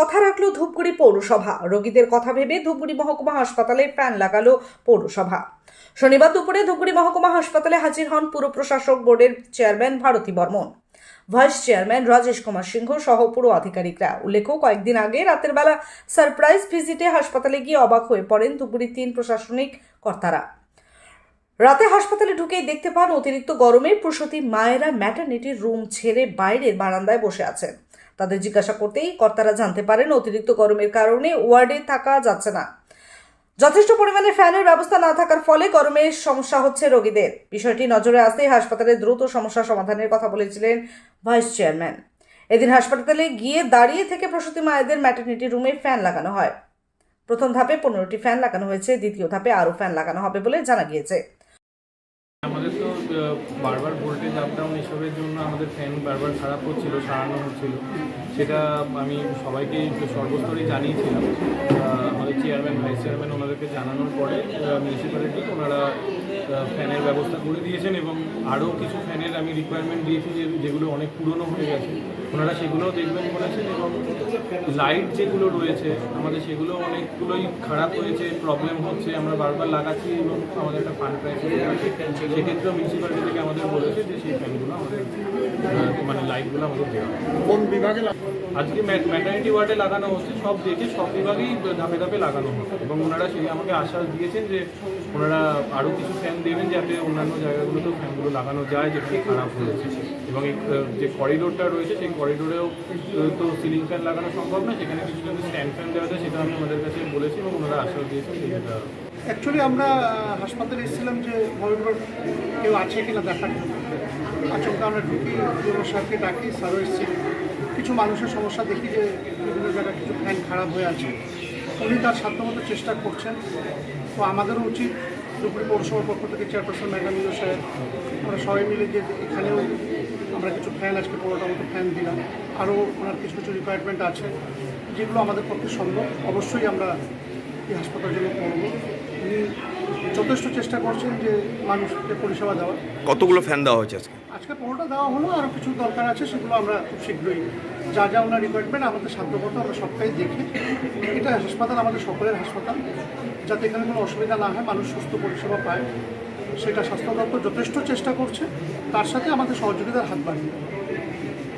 কথা রাখল ধূপগুড়ি পৌরসভা। রোগীদের কথা ভেবে ধূপগুড়ি মহকুমা হাসপাতালে ফ্যান লাগালো পৌরসভা। শনিবার দুপুরে ধূপগুড়ি মহকুমা হাসপাতালে হাজির হন পুর প্রশাসক বোর্ডের chairman Bharati Barman. Vice chairman Rajesh Kumar Singh সহ পুরো আধিকারিকরা। উল্লেখ্য, কয়েকদিন আগে রাতের বেলা সারপ্রাইজ ভিজিটে হাসপাতালে গিয়ে অবাক হয়ে পড়েন ধুপগুড়ির তিন প্রশাসনিক কর্তারা। রাতে হাসপাতালে ঢুকেই দেখতে পান অতিরিক্ত গরমে প্রসূতি মায়েরা ম্যাটার্নিটির রুম ছেড়ে বাইরের বারান্দায় বসে আছেন। তাদের জিজ্ঞাসা করতেই কর্তারা জানতে পারেন অতিরিক্ত গরমের কারণে ওয়ার্ডে থাকা যাচ্ছে না। যথেষ্ট পরিমাণে ফ্যানের ব্যবস্থা না থাকার ফলে গরমের সমস্যা হচ্ছে রোগীদের। বিষয়টি নজরে আসতেই হাসপাতালে দ্রুত সমস্যা সমাধানের কথা বলেছিলেন ভাইস চেয়ারম্যান। এদিন হাসপাতালে গিয়ে দাঁড়িয়ে থেকে প্রসূতি মায়েদের ম্যাটার্নিটি রুমে ফ্যান লাগানো হয়। প্রথম ধাপে পনেরোটি ফ্যান লাগানো হয়েছে, দ্বিতীয় ধাপে আরও ফ্যান লাগানো হবে বলে জানা গিয়েছে। বারবার ভোল্টেজ আপ ডাউন এসবের জন্য আমাদের ফ্যান বারবার খারাপ হচ্ছিল, সারানো হচ্ছিল। সেটা আমি সবাইকে সর্বস্তরেই জানিয়েছিলাম। আমাদের চেয়ারম্যান ভাইস চেয়ারম্যান ওনাদেরকে জানানোর পরে মিউনিসিপ্যালিটি ওনারা ফ্যানের ব্যবস্থা করে দিয়েছেন এবং আরও কিছু ফ্যানের আমি রিকোয়ারমেন্ট দিয়েছি যে যেগুলো অনেক পুরনো হয়ে গেছে। ওনারা সেগুলোও দেখবেন বলেছেন এবং লাইট যেগুলো রয়েছে, আমাদের সেগুলো অনেকগুলোই খারাপ হয়েছে প্রবলেম হচ্ছে। আমরা বারবার লাগাচ্ছি এবং আমাদের একটা ফান্ড আছে সেক্ষেত্রেও মিউনিসিপ্যালিটি থেকে আমাদের বলেছে যে সেই ফ্যানগুলো আমাদের মানে লাইটগুলো আমাদের দেওয়া কোন বিভাগে আজকে ম্যাটার্নিটি ওয়ার্ডে লাগানো হচ্ছে সব দেখে সব বিভাগেই ধাপে ধাপে লাগানো হচ্ছে। এবং ওনারা সেই আমাকে আশ্বাস দিয়েছেন যে ওনারা আরও কিছু ফ্যান দেবেন যাতে অন্যান্য জায়গাগুলোতেও ফ্যানগুলো লাগানো যায় যেগুলো খারাপ হয়েছে। এবং এই যে করিডোরটা রয়েছে সেই করিডোরেও তো সিলিং ফ্যান লাগানো সম্ভব না সেখানে কিছু যদি স্ট্যান্ড ফ্যান দেওয়া যায় সেটা আমি ওনাদের কাছে বলেছি এবং ওনারা আশ্বাস দিয়েছেন যে এটা অ্যাকচুয়ালি আমরা হাসপাতালে এসেছিলাম যে মহিলার কেউ আছে কিনা দেখার জন্য। আচমকা আমরা ঢুকি সাহেবকে ডাকি, স্যারও এসেছিল কিছু মানুষের সমস্যা দেখি যে বিভিন্ন জায়গায় কিছু ফ্যান খারাপ হয়ে আছে। উনি তার সাধ্যমতো চেষ্টা করছেন। তো আমাদেরও উচিত দুপুরে পৌরসভার পক্ষ থেকে চেয়ারপারসন ম্যাডাম ইউ সাহেব আমরা সবাই মিলে যে এখানেও আমরা কিছু ফ্যান, আজকে পনেরোটা মতো ফ্যান দিলাম। আরও ওনার কিছু কিছু রিকোয়ারমেন্ট আছে, যেগুলো আমাদের পক্ষে সম্ভব। অবশ্যই আমরা এই হাসপাতাল জন্য করব। উনি যথেষ্ট চেষ্টা করছেন যে মানুষকে পরিষেবা দেওয়া কতগুলো ফ্যান দেওয়া হয়েছে আজকে? আজকে পনেরোটা দেওয়া হলো আরও কিছু দরকার আছে সেগুলো আমরা খুব শীঘ্রই যা যা ওনার রিকোয়ারমেন্ট আমাদের সাধ্যমতো আমরা সবটাই দেখি এটা হাসপাতাল আমাদের সকলের হাসপাতাল যাতে এখানে কোনো অসুবিধা না হয় মানুষ সুস্থ পরিষেবা পায়। সেটা স্বাস্থ্য দপ্তর যথেষ্ট চেষ্টা করছে তার সাথে আমাদের সহযোগিতার হাত বাড়িয়ে।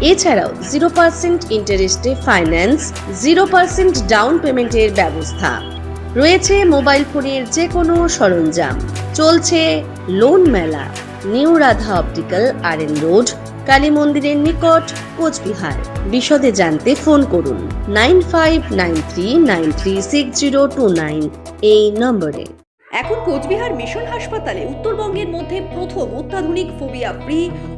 এছাড়াও জিরো পার্সেন্ট ইন্টারেস্টে ফাইন্যান্স জিরো পার্সেন্ট ডাউন পেমেন্টের ব্যবস্থা। রয়েছে মোবাইল ফোনের যে কোনো সরঞ্জাম। চলছে লোন মেলা, new Radha optical R N road Kali মন্দিরের নিকট, কোচবিহার। বিশদে জানতে ফোন করুন nine five nine three nine three six zero two nine এই নম্বরে। এখন কোচবিহার মিশন হাসপাতালে উত্তরবঙ্গের মধ্যে প্রথম অত্যাধুনিক phobia free